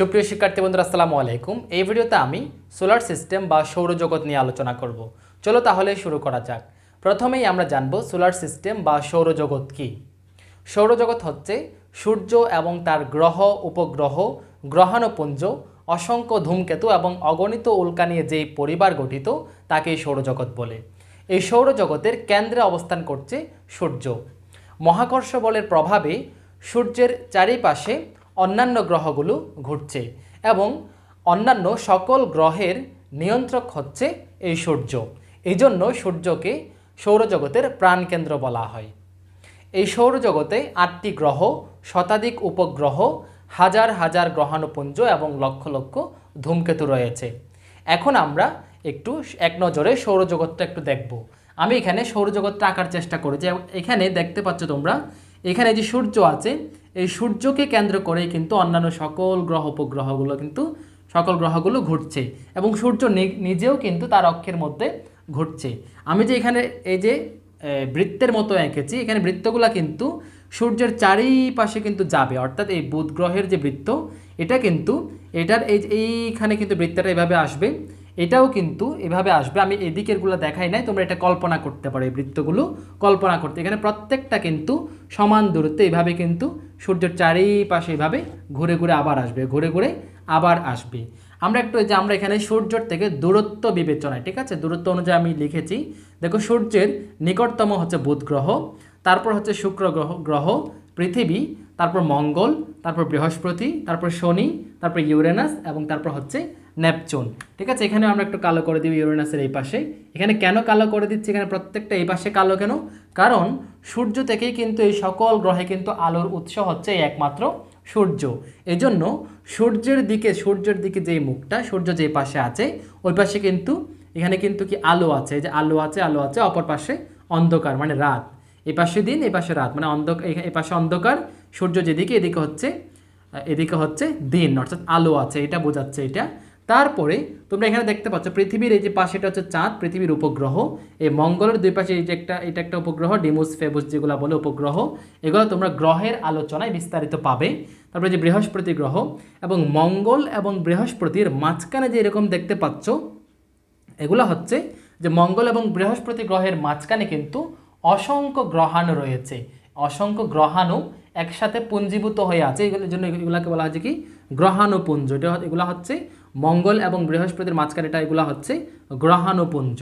সুপ্রিয় শিক্ষার্থী বন্ধুরা, আসসালামু আলাইকুম। এই ভিডিওতে আমি সোলার সিস্টেম বা সৌরজগৎ নিয়ে আলোচনা করব। চলো তাহলে শুরু করা যাক। প্রথমেই আমরা জানব সোলার সিস্টেম বা সৌরজগৎ কী। সৌরজগৎ হচ্ছে সূর্য এবং তার গ্রহ, উপগ্রহ, গ্রহাণুপুঞ্জ, অসংখ্য ধূমকেতু এবং অগণিত উল্কা নিয়ে যেই পরিবার গঠিত, তাকেই সৌরজগৎ বলে। এই সৌরজগতের কেন্দ্রে অবস্থান করছে সূর্য। মহাকর্ষ বলের প্রভাবে সূর্যের চারিপাশে অন্যান্য গ্রহগুলো ঘুরছে এবং অন্যান্য সকল গ্রহের নিয়ন্ত্রক হচ্ছে এই সূর্য। এই জন্য সূর্যকে সৌরজগতের প্রাণকেন্দ্র বলা হয়। এই সৌরজগতে আটটি গ্রহ, শতাধিক উপগ্রহ, হাজার হাজার গ্রহাণুপুঞ্জ এবং লক্ষ লক্ষ ধূমকেতু রয়েছে। এখন আমরা একটু এক নজরে সৌরজগৎটা একটু দেখব। আমি এখানে সৌরজগৎটা আঁকার চেষ্টা করেছি এখানে দেখতে পাচ্ছ তোমরা, এখানে যে সূর্য আছে এই সূর্যকে কেন্দ্র করেই কিন্তু অন্যান্য সকল গ্রহ উপগ্রহগুলো কিন্তু, সকল গ্রহগুলো ঘুরছে এবং সূর্য নিজেও কিন্তু তার অক্ষের মধ্যে ঘুরছে। আমি যে এখানে, এই যে বৃত্তের মতো এঁকেছি, এখানে বৃত্তগুলো কিন্তু সূর্যের চারিপাশে কিন্তু যাবে। অর্থাৎ এই বুধ গ্রহের যে বৃত্ত, এটা কিন্তু, এটার এই, এইখানে কিন্তু বৃত্তটা এভাবে আসবে। এটাও কিন্তু এভাবে আসবে। আমি এদিকেরগুলো দেখাই নাই, তোমরা এটা কল্পনা করতে পারো এই বৃত্তগুলো। কল্পনা করতে, এখানে প্রত্যেকটা কিন্তু সমান দূরত্বে এভাবে কিন্তু সূর্যের চারিপাশে এভাবে ঘুরে ঘুরে আবার আসবে, ঘুরে ঘুরে আবার আসবে। আমরা একটু যে আমরা এখানে সূর্যের থেকে দূরত্ব বিবেচনায়, ঠিক আছে? দূরত্ব অনুযায়ী আমি লিখেছি, দেখো সূর্যের নিকটতম হচ্ছে বুধ গ্রহ, তারপর হচ্ছে শুক্র গ্রহ গ্রহ, পৃথিবী, তারপর মঙ্গল, তারপর বৃহস্পতি, তারপর শনি, তারপর ইউরেনাস এবং তারপর হচ্ছে নেপচুন ঠিক আছে এখানে আমরা একটু কালো করে দিব ইউরেনাসের এই পাশে এখানে কেন কালো করে দিচ্ছি? এখানে প্রত্যেকটা এই পাশে কালো কেন? কারণ সূর্য থেকেই কিন্তু এই সকল গ্রহে কিন্তু আলোর উৎস হচ্ছে একমাত্র সূর্য। এজন্য সূর্যের দিকে সূর্যের দিকে যেই মুখটা, সূর্য যে পাশে আছে, ওই পাশে কিন্তু এখানে কিন্তু কি আলো আছে? যে আলো আছে আলো আছে, অপর পাশে অন্ধকার মানে রাত। এই পাশে দিন, এই পাশে রাত মানে অন্ধকার এই পাশে অন্ধকার, সূর্য যেদিকে, এদিকে হচ্ছে এদিকে হচ্ছে দিন, অর্থাৎ আলো আছে, এটা বোঝাচ্ছে এটা। তারপরে তোমরা এখানে দেখতে পাচ্ছ, পৃথিবীর এই যে পাশে এটা হচ্ছে চাঁদ, পৃথিবীর উপগ্রহ। এই মঙ্গলের দুই পাশে এই যে একটা, এটা একটা উপগ্রহ, ডিমুস, ফেবুস যেগুলো বলে উপগ্রহ, এগুলো তোমরা গ্রহের আলোচনায় বিস্তারিত পাবে। তারপরে যে বৃহস্পতি গ্রহ এবং মঙ্গল এবং বৃহস্পতির মাঝখানে যে এরকম দেখতে পাচ্ছ, এগুলো হচ্ছে যে মঙ্গল এবং বৃহস্পতি গ্রহের মাঝখানে কিন্তু অসংখ্য গ্রহাণু রয়েছে। অসংখ্য গ্রহাণু একসাথে পুঞ্জীভূত হয়ে আছে। এগুলোর জন্য এগুলাকে বলা হচ্ছে কি? গ্রহাণুপুঞ্জ। এটা এগুলো হচ্ছে মঙ্গল এবং বৃহস্পতির মাঝখানে এটা এগুলো হচ্ছে গ্রহাণুপুঞ্জ।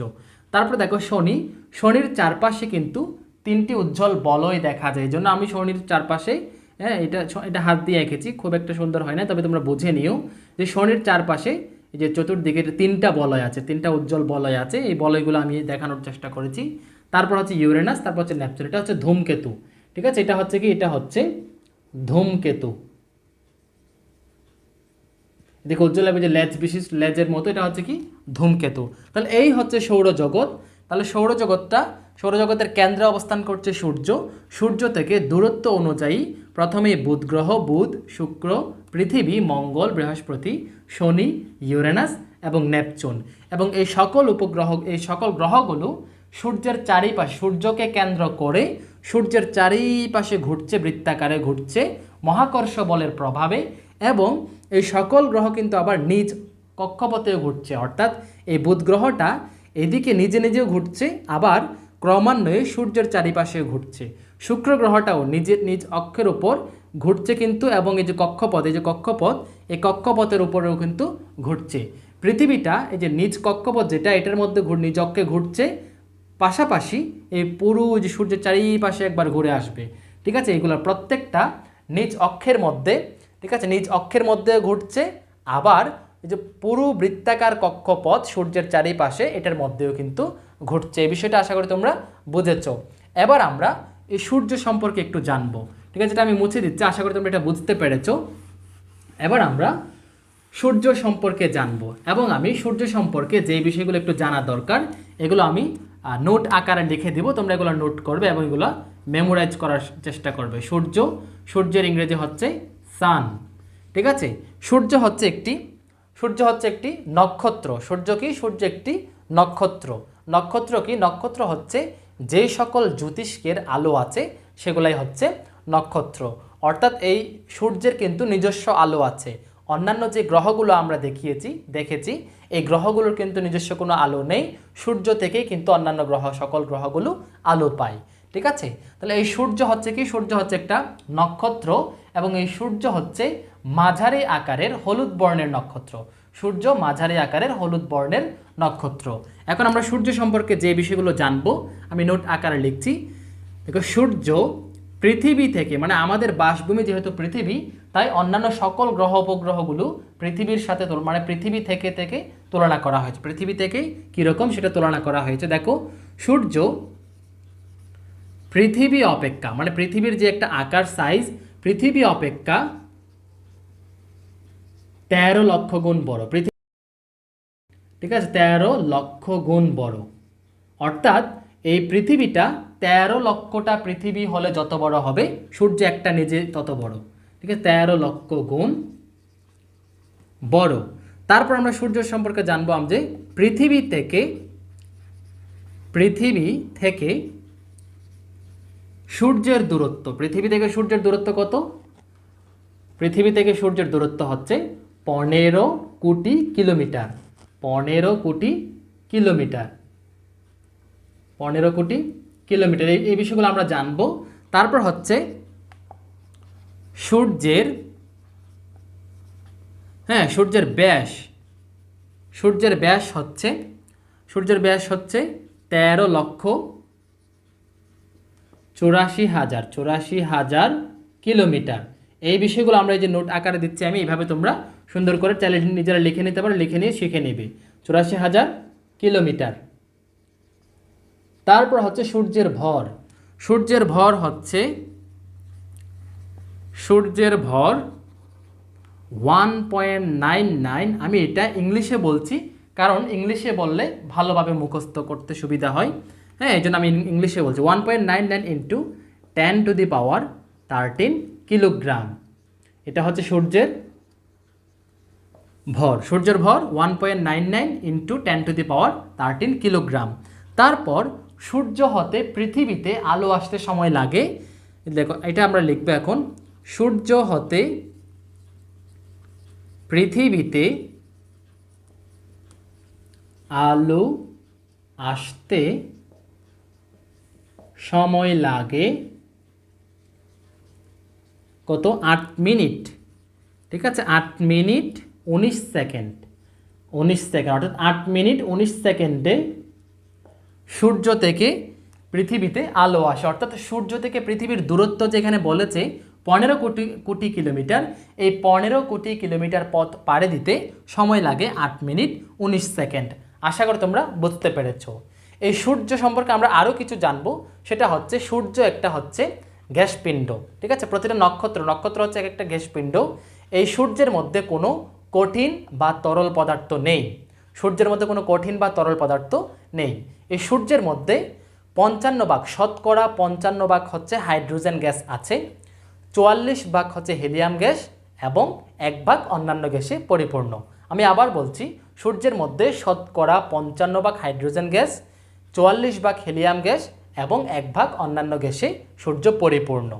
তারপরে দেখো শনি, শনির চারপাশে কিন্তু তিনটি উজ্জ্বল বলয় দেখা যায়। এই জন্য আমি শনির চারপাশে হ্যাঁ এটা এটা হাত দিয়ে এঁকেছি, খুব একটা সুন্দর হয় না তবে তোমরা বুঝে নিও যে শনির চারপাশে এই যে চতুর্দিকে তিনটা বলয় আছে, তিনটা উজ্জ্বল বলয় আছে, এই বলয়গুলো আমি দেখানোর চেষ্টা করেছি। তারপর হচ্ছে ইউরেনাস, তারপর হচ্ছে ন্যাপচুন এটা হচ্ছে ধূমকেতু, ঠিক আছে? এটা হচ্ছে কি? এটা হচ্ছে ধূমকেতু। দেখো উজ্জ্বল যে লেজ বিশিষ্ট লেজের মতো, এটা হচ্ছে কি? ধূমকেতু। তাহলে এই হচ্ছে সৌরজগৎ। তাহলে সৌরজগৎটা, সৌরজগতের কেন্দ্রে অবস্থান করছে সূর্য। সূর্য থেকে দূরত্ব অনুযায়ী প্রথমে বুধ গ্রহ, বুধ, শুক্র, পৃথিবী, মঙ্গল, বৃহস্পতি, শনি, ইউরেনাস এবং নেপচুন। এবং এই সকল উপগ্রহ, এই সকল গ্রহগুলো সূর্যের চারিপাশে, সূর্যকে কেন্দ্র করে সূর্যের চারিপাশে ঘুরছে, বৃত্তাকারে ঘুরছে মহাকর্ষ বলের প্রভাবে এবং এই সকল গ্রহ কিন্তু আবার নিজ কক্ষপথেও ঘুরছে। অর্থাৎ এই বুধ গ্রহটা এদিকে নিজে নিজেও ঘুরছে, আবার ক্রমান্বয়ে সূর্যের চারিপাশে ঘুরছে। শুক্র গ্রহটাও নিজের নিজ অক্ষের উপর ঘুরছে কিন্তু, এবং এই যে কক্ষপথ, এই যে কক্ষপথ, এই কক্ষপথের উপরেও কিন্তু ঘুরছে। পৃথিবীটা, এই যে নিজ কক্ষপথ যেটা, এটার মধ্যে ঘুর, নিজ অক্ষে ঘুরছে। পাশাপাশি এই পুরো যে সূর্যের চারিপাশে একবার ঘুরে আসবে। ঠিক আছে? এগুলোর প্রত্যেকটা নিজ অক্ষের মধ্যে ঠিক আছে? নিজ অক্ষের মধ্যে ঘুরছে, আবার এই যে পুরো বৃত্তাকার কক্ষপথ সূর্যের চারিপাশে, এটার মধ্যেও কিন্তু ঘুরছে। এই বিষয়টা আশা করি তোমরা বুঝেছ। এবার আমরা এই সূর্য সম্পর্কে একটু জানব। ঠিক আছে? এটা আমি মুছে দিচ্ছি, আশা করি তোমরা এটা বুঝতে পেরেছ। এবার আমরা সূর্য সম্পর্কে জানব। এবং আমি সূর্য সম্পর্কে যে বিষয়গুলো একটু জানা দরকার, এগুলো আমি নোট আকারে লিখে দিব। তোমরা এগুলো নোট করবে এবং এগুলো মেমোরাইজ করার চেষ্টা করবে। সূর্য, সূর্যের ইংরেজি হচ্ছে সান ঠিক আছে? সূর্য হচ্ছে একটি, সূর্য হচ্ছে একটি নক্ষত্র। সূর্য কি? সূর্য একটি নক্ষত্র। নক্ষত্র কি? নক্ষত্র হচ্ছে যে সকল জ্যোতিষ্কের আলো আছে, সেগুলাই হচ্ছে নক্ষত্র। অর্থাৎ এই সূর্যের কিন্তু নিজস্ব আলো আছে। অন্যান্য যে গ্রহগুলো আমরা দেখিয়েছি, দেখেছি, এই গ্রহগুলোর কিন্তু নিজস্ব কোনো আলো নেই। সূর্য থেকেই কিন্তু অন্যান্য গ্রহ, সকল গ্রহগুলো আলো পায়, ঠিক আছে? তাহলে এই সূর্য হচ্ছে কি? সূর্য হচ্ছে একটা নক্ষত্র। এবং এই সূর্য হচ্ছে মাঝারি আকারের হলুদ বর্ণের নক্ষত্র। সূর্য মাঝারি আকারের হলুদ বর্ণের নক্ষত্র। এখন আমরা সূর্য সম্পর্কে যে বিষয়গুলো জানব, আমি নোট আকারে লিখছি। দেখো, সূর্য পৃথিবী থেকে মানে আমাদের বাসভূমি যেহেতু পৃথিবী, তাই অন্যান্য সকল গ্রহ উপগ্রহগুলো পৃথিবীর সাথে মানে পৃথিবী থেকে থেকে তুলনা করা হয়েছে। পৃথিবী থেকে কীরকম সেটা তুলনা করা হয়েছে। দেখো, সূর্য পৃথিবী অপেক্ষা মানে পৃথিবীর যে একটা আকার সাইজ পৃথিবী অপেক্ষা তেরো লক্ষ গুণ বড়। পৃথিবী ঠিক আছে, তেরো লক্ষ গুণ বড়। অর্থাৎ এই পৃথিবীটা তেরো লক্ষটা পৃথিবী হলে যত বড় হবে, সূর্য একটা নিজে তত বড়। ঠিক আছে, তেরো লক্ষ গুণ বড়। তারপর আমরা সূর্য সম্পর্কে জানব আমি যে পৃথিবী থেকে পৃথিবী থেকে সূর্যের দূরত্ব, পৃথিবী থেকে সূর্যের দূরত্ব কত? পৃথিবী থেকে সূর্যের দূরত্ব হচ্ছে পনেরো কোটি কিলোমিটার, পনেরো কোটি কিলোমিটার, পনেরো কোটি কিলোমিটার। এই বিষয়গুলো আমরা জানব। তারপর হচ্ছে সূর্যের হ্যাঁ সূর্যের ব্যাস সূর্যের ব্যাস হচ্ছে, সূর্যের ব্যাস হচ্ছে তেরো লক্ষ চুরাশি হাজার চুরাশি হাজার কিলোমিটার। এই বিষয়গুলো আমরা এই যে নোট আকারে দিচ্ছি আমি, এইভাবে তোমরা সুন্দর করে চ্যালেঞ্জ নিজেরা লিখে নিতে পারো, লিখে নিয়ে শিখে নেবে। চুরাশি হাজার কিলোমিটার। তারপর হচ্ছে সূর্যের ভর। সূর্যের ভর হচ্ছে, সূর্যের ভর ওয়ান পয়েন্ট নাইন নাইন। আমি এটা ইংলিশে বলছি, কারণ ইংলিশে বললে ভালোভাবে মুখস্থ করতে সুবিধা হয়। হ্যাঁ এই জন্য আমি ইংলিশে বলছি। One point nine nine into ten to the power thirteen kilogram এটা হচ্ছে সূর্যের ভর। সূর্যের ভর one point nine nine into ten to the power thirteen kilogram তারপর সূর্য হতে পৃথিবীতে আলো আসতে সময় লাগে। দেখো, এটা আমরা লিখব এখন। সূর্য হতে পৃথিবীতে আলো আসতে সময় লাগে কত? আট মিনিট। ঠিক আছে? আট মিনিট উনিশ সেকেন্ড। উনিশ সেকেন্ড, অর্থাৎ আট মিনিট উনিশ সেকেন্ডে সূর্য থেকে পৃথিবীতে আলো আসে। অর্থাৎ সূর্য থেকে পৃথিবীর দূরত্ব যেখানে বলেছে, পনেরো কোটি কোটি কিলোমিটার। এই পনেরো কোটি কিলোমিটার পথ পাড়ে দিতে সময় লাগে আট মিনিট উনিশ সেকেন্ড। আশা করি তোমরা বুঝতে পেরেছ। এই সূর্য সম্পর্কে আমরা আরও কিছু জানব। সেটা হচ্ছে সূর্য একটা হচ্ছে গ্যাসপিণ্ড, ঠিক আছে? প্রতিটা নক্ষত্র নক্ষত্র হচ্ছে এক একটা গ্যাসপিণ্ড। এই সূর্যের মধ্যে কোনো কঠিন বা তরল পদার্থ নেই। সূর্যের মধ্যে কোনো কঠিন বা তরল পদার্থ নেই। এই সূর্যের মধ্যে পঞ্চান্ন ভাগ শতকরা পঞ্চান্ন ভাগ হচ্ছে হাইড্রোজেন গ্যাস আছে, চুয়াল্লিশ ভাগ হচ্ছে হিলিয়াম গ্যাস এবং এক ভাগ অন্যান্য গ্যাসে পরিপূর্ণ। আমি আবার বলছি, সূর্যের মধ্যে শতকরা পঞ্চান্ন ভাগ হাইড্রোজেন গ্যাস চুয়াল্লিশ ভাগ হিলিয়াম গ্যাস এবং এক ভাগ অন্যান্য গ্যাসে সূর্য পরিপূর্ণ।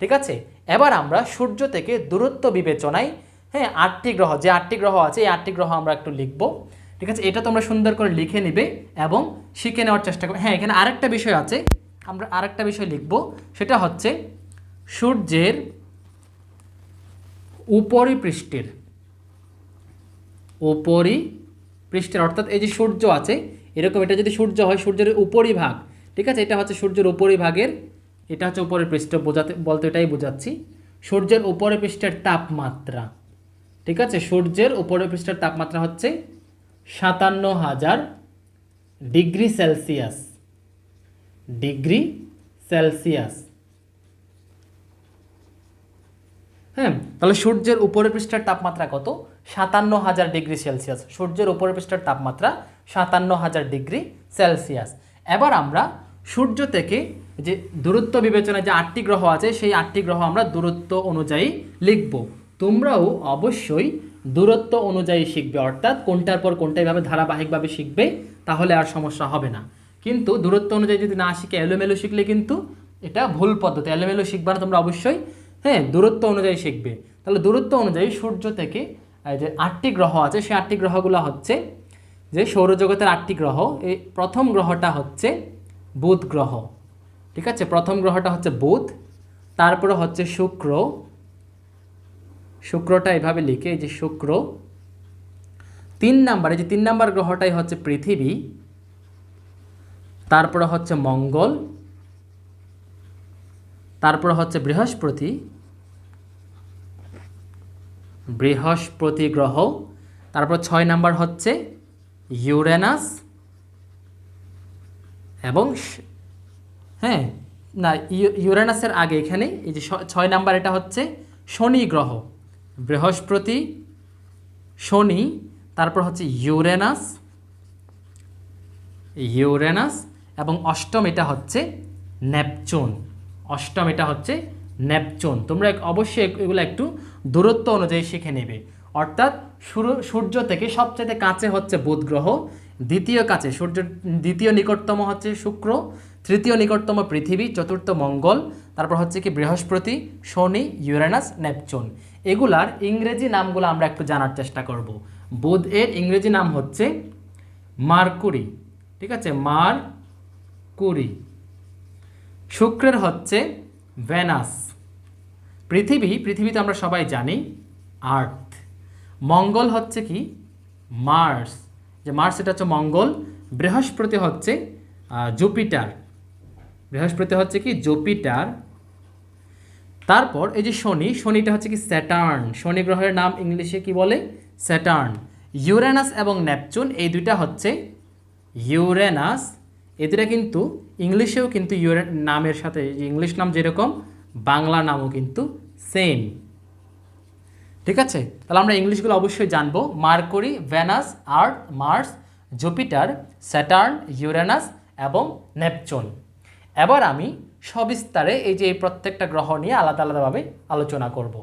ঠিক আছে? এবার আমরা সূর্য থেকে দূরত্ব বিবেচনায় হ্যাঁ আটটি গ্রহ, যে আটটি গ্রহ আছে, এই আটটি গ্রহ আমরা একটু লিখব। ঠিক আছে? এটা তোমরা সুন্দর করে লিখে নিবে এবং শিখে নেওয়ার চেষ্টা করবে। হ্যাঁ এখানে আরেকটা বিষয় আছে। আমরা আরেকটা বিষয় লিখব। সেটা হচ্ছে সূর্যের উপরিপৃষ্ঠের উপরি পৃষ্ঠের অর্থাৎ এই যে সূর্য আছে এরকম এটা যদি সূর্য হয়, সূর্যের উপরিভাগ, ঠিক আছে? এটা হচ্ছে সূর্যের উপরিভাগের, এটা হচ্ছে উপরের পৃষ্ঠ বোঝাতে, বলতে এটাই বোঝাচ্ছি। সূর্যের উপরের পৃষ্ঠের তাপমাত্রা, ঠিক আছে? সূর্যের উপরের পৃষ্ঠের তাপমাত্রা হচ্ছে সাতান্ন হাজার ডিগ্রি সেলসিয়াস ডিগ্রি সেলসিয়াস। হ্যাঁ? তাহলে সূর্যের উপরের পৃষ্ঠের তাপমাত্রা কত? সাতান্ন হাজার ডিগ্রি সেলসিয়াস। সূর্যের উপরের পৃষ্ঠের তাপমাত্রা সাতান্ন হাজার ডিগ্রি সেলসিয়াস। এবার আমরা সূর্য থেকে যে দূরত্ব বিবেচনায় যে আটটি গ্রহ আছে, সেই আটটি গ্রহ আমরা দূরত্ব অনুযায়ী লিখব। তোমরাও অবশ্যই দূরত্ব অনুযায়ী শিখবে, অর্থাৎ কোনটার পর কোনটা এভাবে ধারাবাহিকভাবে শিখবে, তাহলে আর সমস্যা হবে না। কিন্তু দূরত্ব অনুযায়ী যদি না শিখে, এলোমেলো শিখলে কিন্তু এটা ভুল পদ্ধতি। এলোমেলো শিখবা না তোমরা অবশ্যই হ্যাঁ দূরত্ব অনুযায়ী শিখবে। তাহলে দূরত্ব অনুযায়ী সূর্য থেকে যে আটটি গ্রহ আছে, সেই আটটি গ্রহগুলো হচ্ছে যে সৌরজগতের আটটি গ্রহ, এই প্রথম গ্রহটা হচ্ছে বুধ গ্রহ। ঠিক আছে? প্রথম গ্রহটা হচ্ছে বুধ, তারপরে হচ্ছে শুক্র। শুক্রটা এভাবে লিখে, এই যে শুক্র। তিন নাম্বার যে তিন নাম্বার গ্রহটাই হচ্ছে পৃথিবী, তারপরে হচ্ছে মঙ্গল, তারপরে হচ্ছে বৃহস্পতি। বৃহস্পতি গ্রহ, তারপর ছয় নাম্বার হচ্ছে ইউরেনাস এবং হ্যাঁ না, ইউ- ইউরেনাসের আগে এখানে, এই যে ছয় নাম্বার এটা হচ্ছে শনি গ্রহ। বৃহস্পতি, শনি, তারপর হচ্ছে ইউরেনাস ইউরেনাস এবং অষ্টম এটা হচ্ছে নেপচুন। অষ্টম এটা হচ্ছে নেপচুন। তোমরা অবশ্যই এগুলো একটু দূরত্ব অনুযায়ী শিখে নেবে। অর্থাৎ সূর্য থেকে সবচেয়ে কাছে হচ্ছে বুধ গ্রহ, দ্বিতীয় কাছে সূর্য, দ্বিতীয় নিকটতম হচ্ছে শুক্র, তৃতীয় নিকটতম পৃথিবী, চতুর্থ মঙ্গল, তারপর হচ্ছে কি বৃহস্পতি, শনি, ইউরেনাস, নেপচুন। এগুলার ইংরেজি নামগুলো আমরা একটু জানার চেষ্টা করব। বুধ এর ইংরেজি নাম হচ্ছে মার্কুরি, ঠিক আছে? মার কুরি শুক্রের হচ্ছে ভেনাস। পৃথিবী, পৃথিবীতে আমরা সবাই জানি, আর্থ। মঙ্গল হচ্ছে কি? মার্স। যে মার্স এটা হচ্ছে মঙ্গল, বৃহস্পতি হচ্ছে জুপিটার। বৃহস্পতি হচ্ছে কি? জুপিটার। তারপর এই যে শনি, শনিটা হচ্ছে কি স্যাটার্ন। শনি গ্রহের নাম ইংলিশে কি বলে? স্যাটার্ন। ইউরেনাস এবং নেপচুন, এই দুইটা হচ্ছে ইউরেনাস। এই দুটা কিন্তু ইংলিশেও কিন্তু ইউরে, নামের সাথে, ইংলিশ নাম যেরকম, বাংলা নামও কিন্তু সেম। ঠিক আছে? তাহলে আমরা ইংলিশগুলো অবশ্যই জানব। Mercury, Venus, Earth, Mars, Jupiter, Saturn, Uranus এবং নেপচুন। এবার আমি সবিস্তারে এই যে এই প্রত্যেকটা গ্রহ নিয়ে আলাদা আলাদাভাবে আলোচনা করব।